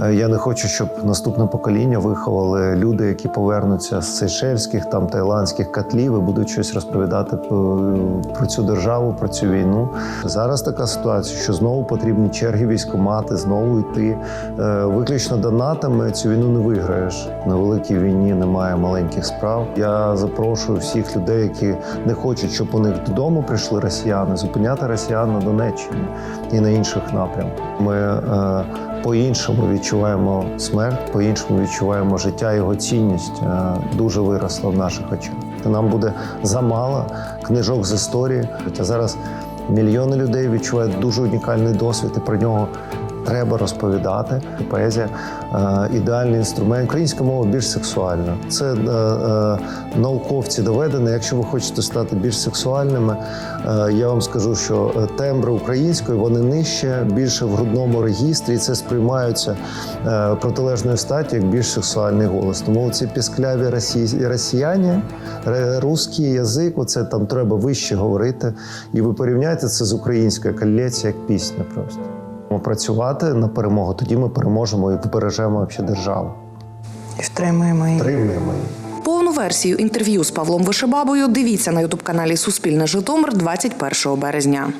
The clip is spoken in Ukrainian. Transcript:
Е, Я не хочу, щоб наступне покоління виховали люди, які повернуться з сейшельських, там таїландських котлів і будуть щось розповідати про, про цю державу, про цю війну. Зараз така ситуація, що знову потрібні черги військомати, знову йти. Е, Виключно донатами цю війну не виграєш. На великій війні немає маленьких справ. Я запрошую всіх людей, які не хочуть, щоб у них додому прийшли росіяни, зупиняти росіян на Донеччині і на інших напрямках. Ми е, по-іншому відчуваємо смерть, по-іншому відчуваємо життя. Його цінність е, дуже виросла в наших очах. Нам буде замало книжок з історії. А зараз мільйони людей відчувають дуже унікальний досвід, і про нього треба розповідати. Поезія е, ідеальний інструмент. Українська мова більш сексуальна. Це е, е, науковці доведено. Якщо ви хочете стати більш сексуальними, я вам скажу, що тембри української вони нижче, більше в грудному регістрі, і це сприймаються протилежною статтю як більш сексуальний голос. Тому ці піскляві росі... росіяни, русський язик, оце там треба вище говорити. І ви порівняєте це з українською колець як пісня просто. Працювати на перемогу, тоді ми переможемо і збережемо взагалі державу. І втримуємо її. Тримаємо її. Повну версію інтерв'ю з Павлом Вишебабою дивіться на ютуб каналі Суспільне Житомир 21 березня.